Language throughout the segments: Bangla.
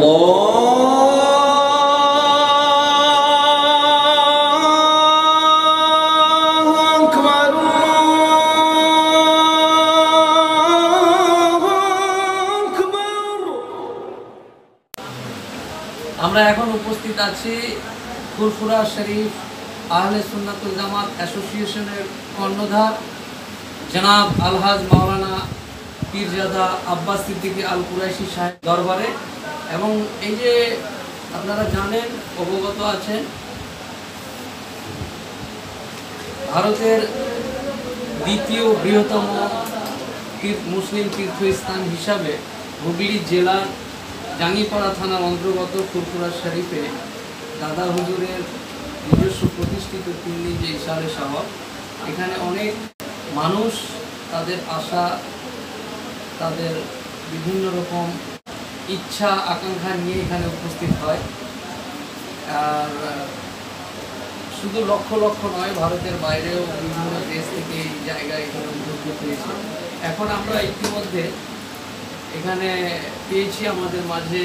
আমরা এখন উপস্থিত আছি ফুরফুরা শরীফ আহলে সুন্নাতুল জামাত অ্যাসোসিয়েশনের কর্ণধার জনাব আলহাজ মাওলানা পীরজাদা আব্বাস সিদ্দিকী আল কুরাইশি সাহেব দরবারে। এবং এই যে আপনারা জানেন, অবগত আছেন, ভারতের দ্বিতীয় বৃহত্তম মুসলিম তীর্থস্থান হিসাবে হুগলি জেলার জাঙ্গিপাড়া থানার অন্তর্গত ফুরফুরা শরীফে দাদা হুজুরের নিজস্ব প্রতিষ্ঠিত তিন যে ইশারে সাহব, এখানে অনেক মানুষ তাদের আশা, তাদের বিভিন্ন রকম ইচ্ছা, আকাঙ্ক্ষা নিয়ে এখানে উপস্থিত হয়। আর শুধু লক্ষ লক্ষ নয়, ভারতের বাইরেও বিভিন্ন দেশ থেকে এই জায়গায় এখানে উপস্থিত হয়েছে। এখন আমরা ইতিমধ্যে এখানে পেয়েছি আমাদের মাঝে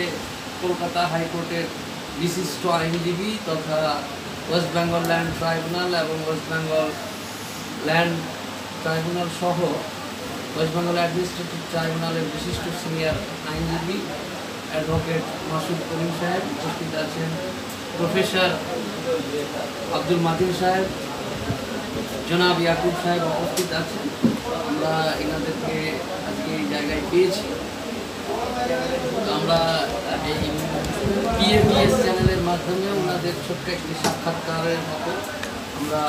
কলকাতা হাইকোর্টের বিশিষ্ট আইনজীবী তথা ওয়েস্ট বেঙ্গল ল্যান্ড ট্রাইব্যুনাল এবং ওয়েস্ট বেঙ্গল ল্যান্ড ট্রাইব্যুনাল সহ ওয়েস্ট বেঙ্গল অ্যাডমিনিস্ট্রেটিভ ট্রাইব্যুনালের বিশিষ্ট সিনিয়র আইনজীবী অ্যাডভোকেট মাসুদ করিম সাহেব, উপস্থিত আছেন প্রফেসর আব্দুল মাতিন সাহেব, জনাব ইয়াকুব সাহেব উপস্থিত আছেন। আমরা এনাদেরকে আজকে এই জায়গায় পেয়েছি। আমরা এই পিএপিএস চ্যানেলের মাধ্যমে ওনাদের ছোট্ট একটি সাক্ষাৎকারের মতো আমরা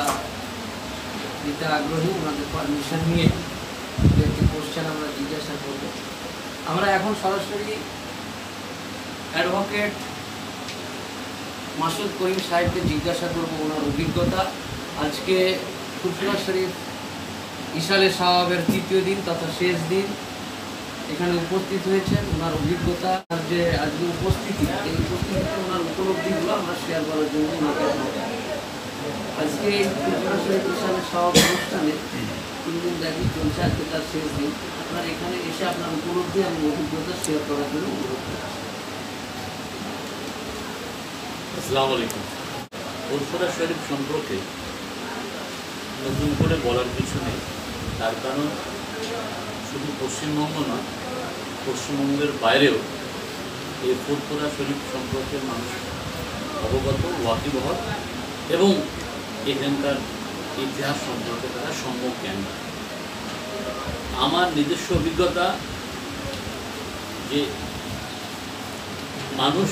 দিতে আগ্রহী, ওনাদের পারমিশন নিয়ে একটি কোশ্চেন আমরা জিজ্ঞাসা করব। আমরা এখন সরাসরি অ্যাডভোকেট মাসুদ করিম সাহেবকে জিজ্ঞাসা করব ওনার অভিজ্ঞতা আজকে ফুরফুরা শরীফ ইশালে সাহাবের তৃতীয় দিন তথা শেষ দিন এখানে উপস্থিত হয়েছেন ওনার অভিজ্ঞতা যে আজকে উপস্থিতি, এই উপস্থিতিতে ওনার উপলব্ধিগুলো আমরা শেয়ার করার জন্য ওনাকে। আজকে এই ফুরফুরা শরীফ ইশালে সাহাব অনুষ্ঠানে তিন দিন ব্যাপী চলছে, আজকে তার শেষ দিন আপনার এখানে এসে আপনার উপলব্ধি এবং অভিজ্ঞতা শেয়ার করার জন্য অনুরোধ করছি। আসসালামু আলাইকুম। ফুরফুরা শরীফ সম্পর্কে নতুন করে বলার কিছু নেই। তার কারণ শুধু পশ্চিমবঙ্গ নয়, পশ্চিমবঙ্গের বাইরেও এই ফুরফুরা শরীফ সম্পর্কে মানুষ অবগত, ওয়াকিবহল এবং এখানকার ইতিহাস সম্পর্কে তারা সম্যক জ্ঞান। আমার নিজস্ব অভিজ্ঞতা যে মানুষ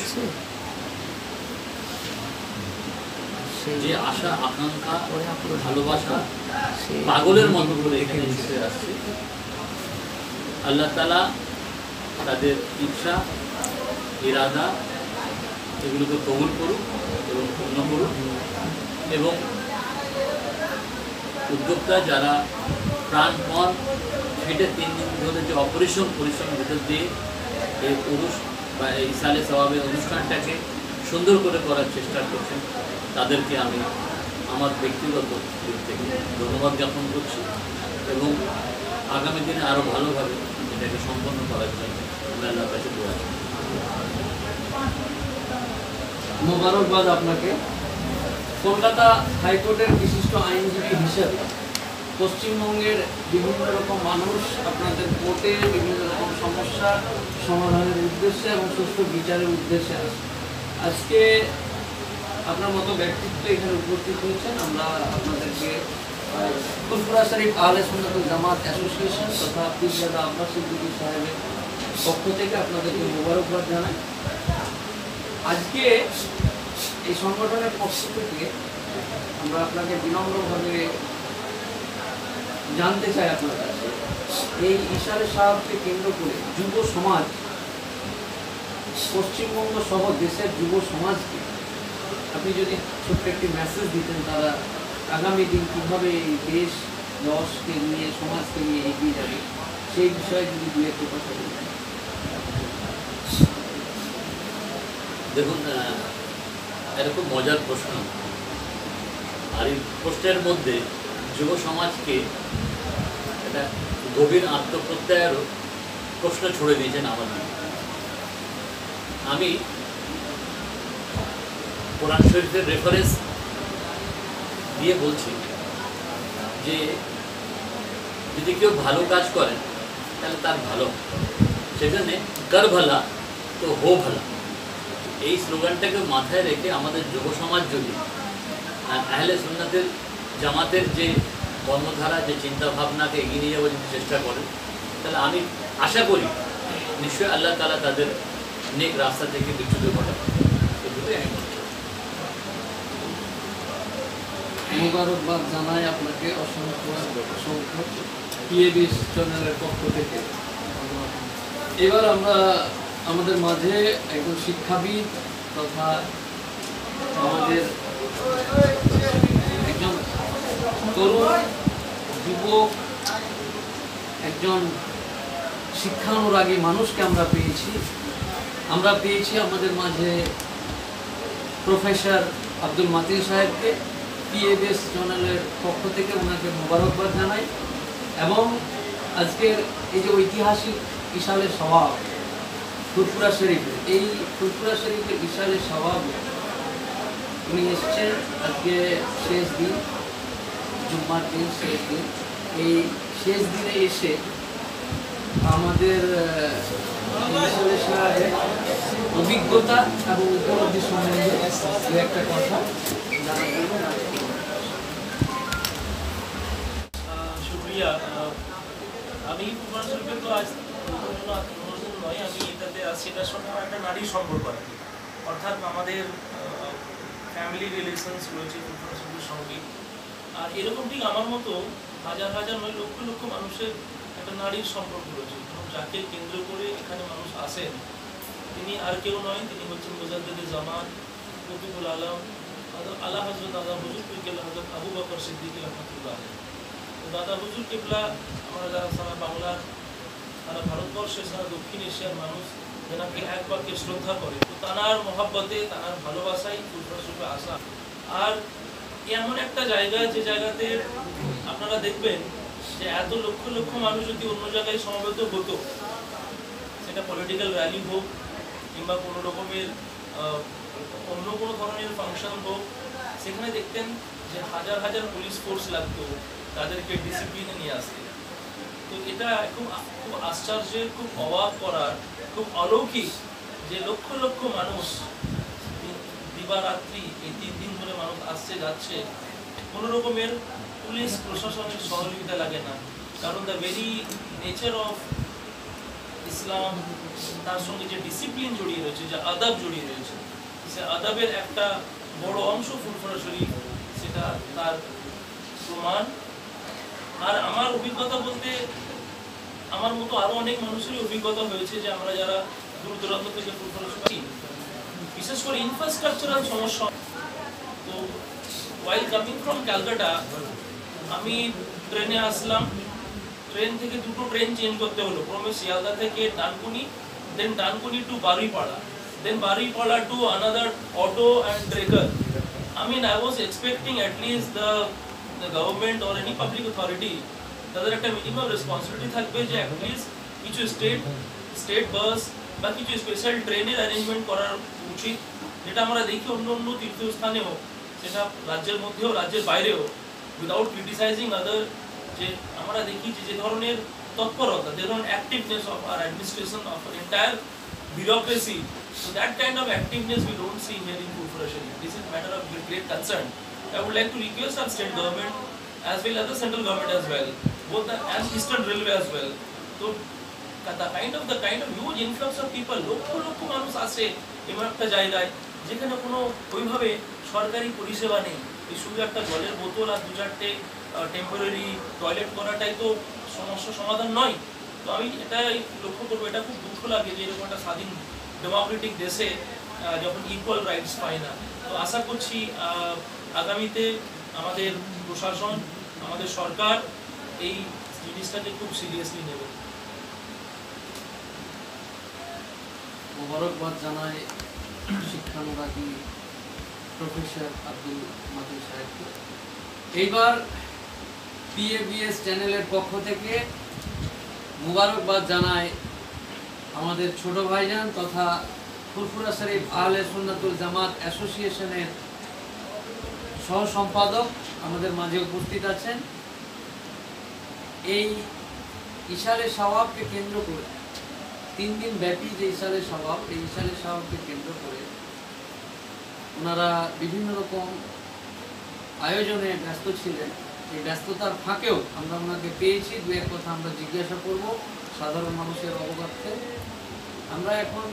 যে আশা আকাঙ্ক্ষা ভালোবাসা পাগলের মতো করে এখানে ছুটে আসছে। আল্লাহ তালা তাদের ইচ্ছা ইরাদা এগুলোকে কবুল করুক এবং পূর্ণ করুক। এবং উদ্যোক্তা যারা প্রাণপণ হেঁটে তিন দিন ধরে যে অপরিশ্রম পরিশ্রমের ভেতর দিয়ে এই পুরুষ বা এই সালে স্বভাবের অনুষ্ঠানটাকে সুন্দর করে করার চেষ্টা করছেন তাদেরকে আমি আমার ব্যক্তিগত দিক থেকে ধন্যবাদ জ্ঞাপন করছি এবং আগামী দিনে আরও ভালোভাবে এটাকে সম্পন্ন করার জন্য আমি আল্লাহর কাছে দোয়া। মোবারকবাদ আপনাকে কলকাতা হাইকোর্টের বিশিষ্ট আইনজীবী হিসেবে পশ্চিমবঙ্গের বিভিন্ন রকম মানুষ আপনাদের কোর্টে বিভিন্ন রকম সমস্যা সমাধানের উদ্দেশ্যে এবং সুস্থ বিচারের উদ্দেশ্যে আজকে আপনার মতো ব্যক্তিত্ব এখানে উপস্থিত হয়েছেন। আমরা আপনাদেরকে ফুলপুরা শরীফ আহলে সুন্নাতুল জামাত অ্যাসোসিয়েশন তথা পীরজাদা আব্বাস সিদ্দিকী সাহেবের পক্ষ থেকে আপনাদেরকে মোবারকবাদ জানাই। আজকে এই সংগঠনের পক্ষ থেকে আমরা আপনাকে বিনম্রভাবে জানতে চাই আপনার কাছে। এই ইশারে সাহেবকে কেন্দ্র করে যুব সমাজ, পশ্চিমবঙ্গ সহ দেশের যুব সমাজকে আপনি যদি ছোট্ট একটি মেসেজ দিতেন তারা আগামী দিন কীভাবে এই দেশ দশকে নিয়ে, সমাজকে নিয়ে এগিয়ে যাবে, সেই বিষয়ে যদি দু একটু কথা বলতেন। দেখুন এরকম মজার প্রশ্ন। আর এই প্রশ্নের মধ্যে যুব সমাজকে একটা গভীর আত্মপ্রত্যয়েরও প্রশ্ন ছড়ে দিয়েছেন আমার আমি কোরআন শরীফের রেফারেন্স দিয়ে বলছি যে, যদি কেউ ভালো কাজ করে, তাহলে তার ভালো। সেখানে কর ভালা? তো হো ভালা। এই স্লোগানটাকে মাথায় রেখে আমাদের যুব সমাজ যদি আর আহলে সুন্নাতের জামাতের যে কর্মধারা, যে চিন্তা ভাবনাকে এগিয়ে নিয়ে যাওয়ার যদি চেষ্টা করে, তাহলে আমি আশা করি নিশ্চয়ই আল্লাহ তালা তাদের নেক রাস্তা থেকে বিচ্যুত ঘটাবে। এটুকুই আমি বলছি। মোবারকবাদ জানাই আপনাকে অসংখ্য অসংখ্য পিএবি চ্যানেলের পক্ষ থেকে। এবার আমরা আমাদের মাঝে একজন শিক্ষাবিদ তথা আমাদের একজন তরুণ যুবক, একজন শিক্ষানুরাগী মানুষকে আমরা পেয়েছি। আমরা পেয়েছি আমাদের মাঝে প্রফেসর আব্দুল মাতিন সাহেবকে। পিএবিএস চ্যানেলের পক্ষ থেকে ওনাকে মোবারকবাদ জানাই এবং আজকের এই যে ঐতিহাসিক ইশালের স্বভাব, ফুরফুরা শরীফের, এই ফুরফুরা শরীফের ইশালের স্বভাব, উনি এসছেন আজকে শেষ দিন, জুম্মার দিন শেষ দিন। এই শেষ দিনে এসে আমাদের অভিজ্ঞতা এবং উপলব্ধি সম্বন্ধে একটা কথা অর্থাৎ আমাদের ফ্যামিলি রিলেশনস রয়েছে একটা নারীর সম্পর্ক রয়েছে। যাকে কেন্দ্র করে এখানে মানুষ আসেন, তিনি আর কেউ নয়, তিনি হচ্ছেন মোজাদ্দেদ জামান, রফিকুল আলম, আদ- আলা হজরত আদা হুজুর পিকেল হজরত আবু বকর সিদ্দিক, রহমতুল্লাহ। দাদা হুজুর কেবলা, আমরা যারা বাংলার সারা ভারতবর্ষে সারা দক্ষিণ এশিয়ার মানুষ যেনাকে এক বাক্যে শ্রদ্ধা করে, তো তানার মহাব্বতে, তানার ভালোবাসাই ফুলফাসরূপে আসা। আর এমন একটা জায়গা, যে জায়গাতে আপনারা দেখবেন যে এত লক্ষ লক্ষ মানুষ যদি অন্য জায়গায় সমবেত হতো, সেটা পলিটিক্যাল র্যালি হোক, কিংবা কোনো রকমের অন্য কোনো ধরনের ফাংশন হোক, সেখানে দেখতেন যে হাজার হাজার পুলিশ ফোর্স লাগতো, তাদেরকে ডিসিপ্লিনে নিয়ে আসতে। তো এটা খুব খুব আশ্চর্যের, খুব অবাক করার, খুব অলৌকিক যে লক্ষ লক্ষ মানুষ দিবারাত্রি, এই তিন দিন ধরে মানুষ আসছে, যাচ্ছে, কোনো রকমের পুলিশ, প্রশাসনের সহযোগিতা লাগে না। কারণ the very nature of Islam, তার সঙ্গে যে ডিসিপ্লিন জড়িয়ে রয়েছে, যে আদাব জড়িয়ে রয়েছে, সে আদাবের একটা বড় অংশ ফুরফুরা শরীফ, সেটা তার প্রমাণ। আর আমার অভিজ্ঞতা বলতে আমার মতো আরও অনেক মানুষেরই অভিজ্ঞতা হয়েছে যে আমরা যারা দূর দূরান্ত থেকে বিশেষ করে ইনফ্রাস্ট্রাকচারাল সমস্যা। তো ওয়াইল কামিং ফ্রম ক্যালকাটা আমি ট্রেনে আসলাম। ট্রেন থেকে দুটো ট্রেন চেঞ্জ করতে হলো। প্রথমে শিয়ালদা থেকে Dankuni then Dankuni to Baruipara then Baruipara to another auto and trekker I was expecting at least the the government or any public authority তাদের একটা মিনিমাম রেসপন্সিবিলিটি থাকবে যে অ্যাটলিস্ট কিছু স্টেট স্টেট বাস বা কিছু স্পেশাল ট্রেনের অ্যারেঞ্জমেন্ট করার উচিত যেটা আমরা দেখি অন্য অন্য তীর্থস্থানেও সেটা রাজ্যের মধ্যেও রাজ্যের বাইরেও উইদাউট ক্রিটিসাইজিং আদার যে আমরা দেখি যে যে ধরনের তৎপরতা যে ধরনের activeness of R administration of entire bureaucracy. So that kind of activeness we don't see here in Purfura Sharif. This is matter of great concern. I would like to request our state government as well as the central government as well, both the eastern railway as well. So the kind of the kind of huge influx of people, lakh lakh মানুষ আসে এমন একটা জায়গায় যেখানে কোনো ওইভাবে সরকারি পরিষেবা নেই। এই শুধু একটা জলের বোতল আর দু চারটে টেম্পোরারি টয়লেট করাটাই তো সমস্যা সমাধান নয়। তো আমি এটাই লক্ষ্য করব এটা খুব দুঃখ লাগে যে এরকম একটা স্বাধীন ডেমোক্রেটিক দেশে যখন ইকুয়াল রাইটস পায় না। তো আশা করছি আগামীতে আমাদের প্রশাসন আমাদের সরকার এই জিনিসটাকে খুব সিরিয়াসলি নেবে। মোবারকবাদ জানাই শিক্ষানুরাগী প্রফেসর আব্দুল মাতিন সাহেবকে। এইবার পিএবিএস চ্যানেলের পক্ষ থেকে মোবারকবাদ জানাই আমাদের ছোট ভাইজান তথা ফুরফুরা শরীফ আহলে সুন্নাতুল জামাত অ্যাসোসিয়েশনের সহ সম্পাদক আমাদের মাঝে উপস্থিত আছেন। এই ইশারে সওয়াবকে কেন্দ্র করে, তিন দিন ব্যাপী যে ইশারে সওয়াব এই ইশারে সওয়াবকে কেন্দ্র করে ওনারা বিভিন্ন রকম আয়োজনে ব্যস্ত ছিলেন। এই ব্যস্ততার ফাঁকেও আমরা ওনাকে পেয়েছি। দু এক কথা আমরা জিজ্ঞাসা করব, সাধারণ মানুষের অবগতকে আমরা এখন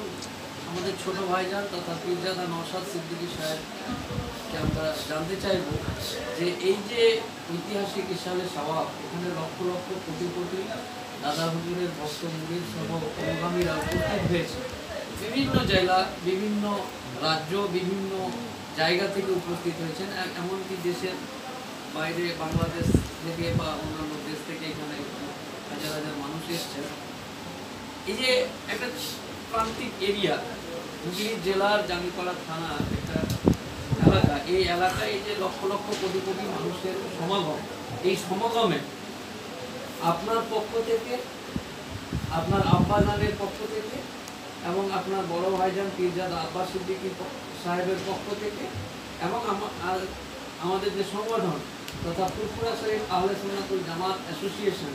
আমাদের ছোট ভাইজান তথা পীরজাদা নওশাদ সিদ্দিকী সাহেবকে আমরা জানতে চাইব যে এই যে ঐতিহাসিক ইসালে স্বভাব, এখানে লক্ষ লক্ষ কোটি কোটি দাদা হুজুরের ভক্ত মুরিদ সহ অনুগামীরা উপস্থিত হয়েছে। বিভিন্ন জেলা, বিভিন্ন রাজ্য, বিভিন্ন জায়গা থেকে উপস্থিত হয়েছেন এমনকি দেশের বাইরে বাংলাদেশ থেকে বা অন্যান্য দেশ থেকে এখানে হাজার হাজার মানুষ এসছেন। এই যে একটা প্রান্তিক এরিয়া হুগলি জেলার জাঙ্গিপাড়া থানা একটা এলাকা। এই এলাকায় যে লক্ষ লক্ষ কোটি কোটি মানুষের সমাগম, এই সমাগমে আপনার পক্ষ থেকে, আপনার আব্বাজানের পক্ষ থেকে এবং আপনার বড় ভাইজান পীরজাদা আব্বাস সিদ্দিকী সাহেবের পক্ষ থেকে এবং আমাদের যে সংগঠন তথা ফুরফুরা শরীফ আহলে সুন্নাতুল জামাত অ্যাসোসিয়েশন,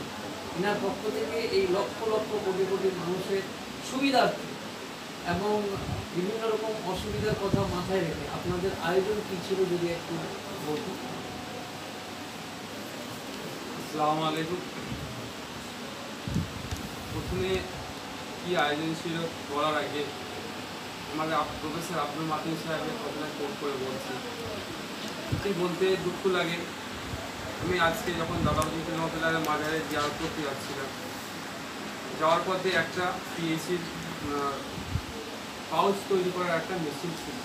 এনার পক্ষ থেকে এই লক্ষ লক্ষ কোটি কোটি মানুষের সুবিধার্থে এবং বিভিন্ন রকম অসুবিধার কথা মাথায় রেখে আপনাদের আয়োজন কী ছিল যদি একটু বলতেন? আসসালামু আলাইকুম। প্রথমে কি আয়োজন ছিল বলার আগে আমাদের প্রফেসর আব্দুল মাতিন সাহেবের কথাটা কোট করে বলছি। সত্যি বলতে দুঃখ লাগে। আমি আজকে যখন দাদাবতী রহমতুল্লাহের মাজারে যাওয়ার করতে যাচ্ছিলাম, যাওয়ার পথে একটা পিএসির পাউচ তৈরি করার একটা মেশিন ছিল।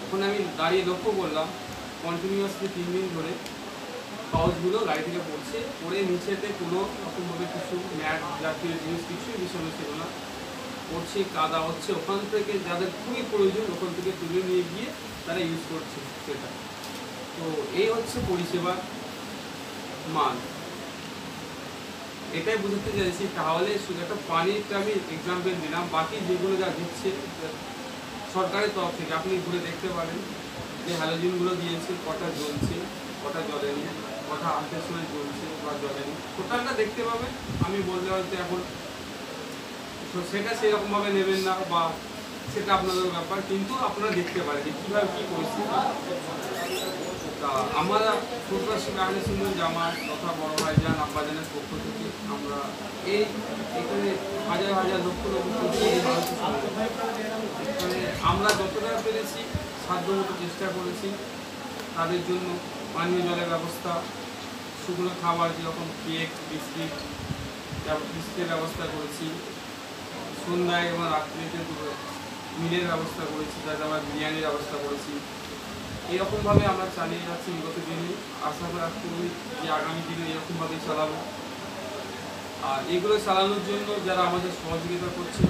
তখন আমি দাঁড়িয়ে লক্ষ্য করলাম কন্টিনিউয়াসলি তিন দিন ধরে পাউচগুলো গাড়ি থেকে পড়ছে, পড়ে নিচেতে কোনো রকমভাবে কিছু ম্যাট জাতীয় জিনিস, কিছুই বিষয় ছিল না। পড়ছে, কাদা হচ্ছে, ওখান থেকে যাদের খুবই প্রয়োজন ওখান থেকে তুলে নিয়ে গিয়ে তারা ইউজ করছে সেটা। তো এই হচ্ছে পরিষেবার মান। এটাই বুঝতে চাইছি, তাহলে শুধু একটা পানিটা আমি এক্সাম্পল দিলাম বাকি যেগুলো যা দিচ্ছে সরকারের তরফ থেকে আপনি ঘুরে দেখতে পারেন। যে হ্যালোজিনগুলো দিয়েছে, কটা জ্বলছে, কটা জ্বলেনি, কটা আনতে সময় জ্বলছে বা জ্বলেনি। টোটালটা দেখতে পাবেন আমি বলতে হয়তো এখন সেটা সেরকমভাবে নেবেন না বা সেটা আপনাদের ব্যাপার, কিন্তু আপনারা দেখতে পারেন কীভাবে কী পরিস্থিতি। তা আমরা ফুটবল আহলে সুন্দর জামা তথা বড় ভাইজান আব্বাজানের পক্ষ থেকে আমরা এই এখানে হাজার হাজার লক্ষ লক্ষ আমরা যতটা পেরেছি সাধ্যমতো চেষ্টা করেছি তাদের জন্য পানীয় জলের ব্যবস্থা, শুকনো খাবার যেরকম কেক, বিস্কিট বিস্কিটের ব্যবস্থা করেছি, সন্ধ্যায় এবং রাত্রিতে মিলের ব্যবস্থা করেছি তাতে আমরা বিরিয়ানির ব্যবস্থা করেছি। এরকমভাবে আমরা চালিয়ে যাচ্ছি বিগত দিনে। আশা রাখতে করি যে আগামী দিনে এরকমভাবেই চালাবো। আর এগুলো চালানোর জন্য যারা আমাদের সহযোগিতা করছে,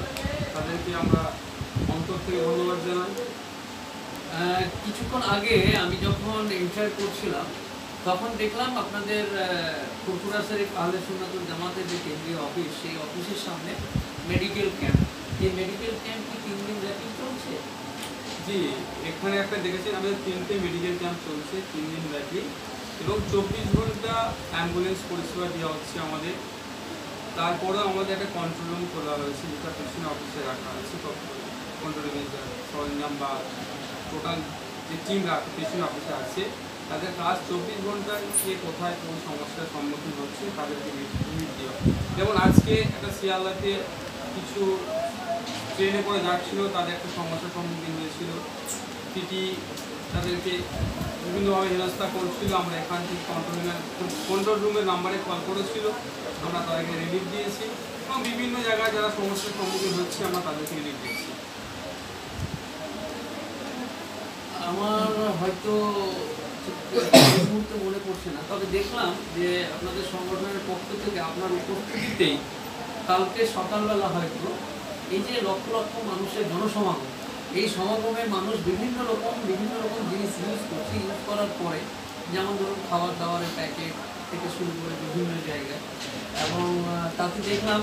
তাদেরকে আমরা অন্তর থেকে ধন্যবাদ জানাই। কিছুক্ষণ আগে আমি যখন এন্টার করছিলাম, তখন দেখলাম আপনাদের ফুরফুরা শরীফ আহলে সুন্নাতুল জামাতের যে কেন্দ্রীয় অফিস, সেই অফিসের সামনে মেডিকেল ক্যাম্প এই মেডিকেল ক্যাম্প কি তিন দিন ব্যাপী চলছে? জি, এখানে একটা দেখেছেন আমাদের তিনটে মেডিকেল ক্যাম্প চলছে, তিন দিন ব্যাপী। এবং চব্বিশ ঘণ্টা অ্যাম্বুলেন্স পরিষেবা দেওয়া হচ্ছে আমাদের। তারপরেও আমাদের একটা কন্ট্রোল রুম খোলা হয়েছে যেটা পেছনে অফিসে রাখা আছে কন্ট্রোল রুমের সরঞ্জাম বা টোটাল যে টিম পেছনে অফিসে আছে। তাদের কাজ চব্বিশ ঘন্টায় কে কোথায় কোন সমস্যার সম্মুখীন হচ্ছে, তাদেরকে মিট দেওয়া। যেমন আজকে একটা শিয়ালদাতে কিছু ট্রেনে করে যাচ্ছিল, তাদের একটা সমস্যার সম্মুখীন হয়েছিল। টিটি তাদেরকে বিভিন্নভাবে হেনস্থা করছিল, আমরা এখান থেকে কন্ট্রোল কন্ট্রোল রুমের নাম্বারে কল করেছিল, আমরা তাদেরকে রিলিফ দিয়েছি এবং বিভিন্ন জায়গায় যারা সমস্যার সম্মুখীন হচ্ছে, আমরা তাদেরকে রিলিফ দিচ্ছি আমার হয়তো মুহূর্তে মনে পড়ছে না, তবে দেখলাম যে আপনাদের সংগঠনের পক্ষ থেকে আপনার উপস্থিতিতেই কালকে সকালবেলা হয়তো এই যে লক্ষ লক্ষ মানুষের জনসমাগম, এই সমাগমে মানুষ বিভিন্ন রকম বিভিন্ন রকম জিনিস ইউজ করছে ইউজ করার পরে, যেমন ধরুন খাবার দাবারের প্যাকেট থেকে শুরু করে বিভিন্ন জায়গায়। এবং তাতে দেখলাম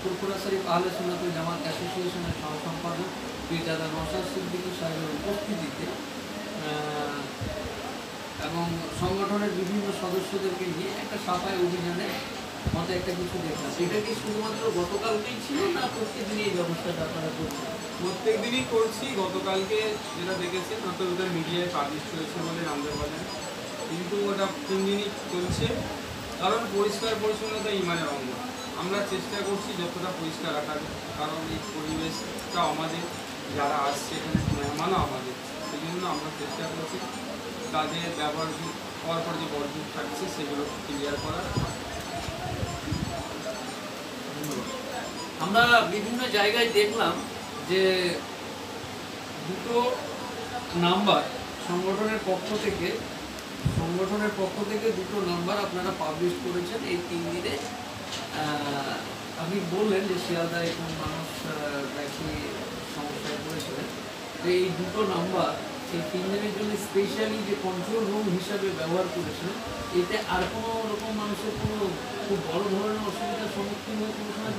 ফুরফুরা শরীফ আহলে সুন্নাতুল জামাত অ্যাসোসিয়েশনের সহ, সম্পাদক পীরজাদা নসাদ সিদ্দিকী সাহেবের উপস্থিতিতে এবং সংগঠনের বিভিন্ন সদস্যদেরকে নিয়ে একটা সাফাই অভিযানে মতো একটা কিছু দেখলাম এটা কি শুধুমাত্র গতকালকেই ছিল না প্রত্যেকদিন এই ব্যবস্থাটা আপনারা করছেন? প্রত্যেক দিনই করছি গতকালকে যেটা দেখেছেন হয়তো ওদের মিডিয়ায় পাবলিশ হয়েছে বলে নামতে পারেন কিন্তু ওটা তিন দিনই চলছে? কারণ পরিষ্কার পরিচ্ছন্নতা ইমানের অঙ্গ। আমরা চেষ্টা করছি যতটা পরিষ্কার রাখার কারণ এই পরিবেশটা আমাদের যারা আসছে এখানে মেহমানও আমাদের। সেই জন্য আমরা চেষ্টা করছি তাদের ব্যবহার হওয়ার পর যে বর্জ্য থাকছে সেগুলো ক্লিয়ার করার। আমরা বিভিন্ন জায়গায় দেখলাম যে দুটো নাম্বার সংগঠনের পক্ষ থেকে, সংগঠনের পক্ষ থেকে দুটো নাম্বার আপনারা পাবলিশ করেছেন এই তিন দিনে। আপনি বললেন যে শিয়ালদায় এখন মানুষ নাকি সমস্যায় পড়েছিলেন তো এই দুটো নাম্বার এই তিন দিনের জন্য স্পেশালি যে কন্ট্রোল রুম হিসাবে ব্যবহার করেছেন, এতে আর কোনো রকম মানুষের কোনো খুব বড় ধরনের অসুবিধার সম্মুখীন হয়ে কোনো সময়?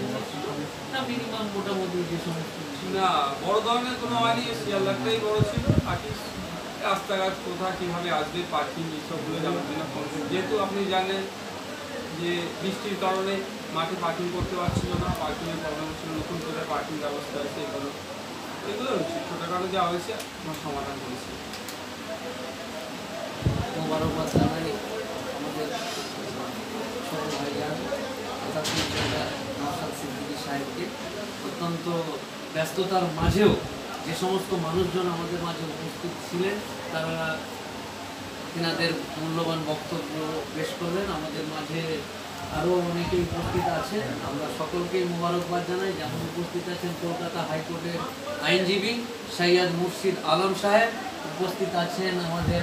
না মিনিমাম মোটামুটি যে সমস্ত ছিল। না, বড় ধরনের কোনো হয়নি শিয়ালদারটাই বড় ছিল। বাকি রাস্তাঘাট, কোথা, কীভাবে আসবে পার্কিং এইসবগুলো যাওয়ার জন্য যেহেতু আপনি জানেন যে বৃষ্টির কারণে মাঠে পার্কিং করতে পারছিল না পার্কিংয়ের প্রবলেম ছিল, নতুন করে পার্কিং ব্যবস্থা আছে এগুলো এগুলো হয়েছে, আমরা সমাধান করেছি। অত্যন্ত ব্যস্ততার মাঝেও যে সমস্ত মানুষজন আমাদের মাঝে উপস্থিত ছিলেন, তারা তিনাদের মূল্যবান বক্তব্য পেশ করলেন। আমাদের মাঝে আরও অনেকেই উপস্থিত আছেন। আমরা সকলকে মোবারকবাদ জানাই। যেমন উপস্থিত আছেন কলকাতা হাইকোর্টের আইনজীবী সৈয়দ মুর্শিদ আলম সাহেব। উপস্থিত আছেন আমাদের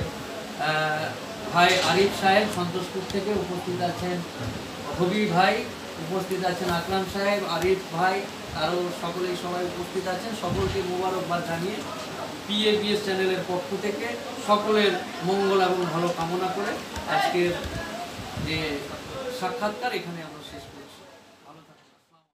ভাই আরিফ সাহেব সন্তোষপুর থেকে। উপস্থিত আছেন হবি ভাই। উপস্থিত আছেন আকরাম সাহেব, আরিফ ভাই আরও সকলেই সবাই উপস্থিত আছেন। সকলকে মোবারকবাদ জানিয়ে পিএবিএস চ্যানেলের পক্ষ থেকে সকলের মঙ্গল এবং ভালো কামনা করে আজকের যে সাক্ষাৎকার এখানে আমরা শেষ করছি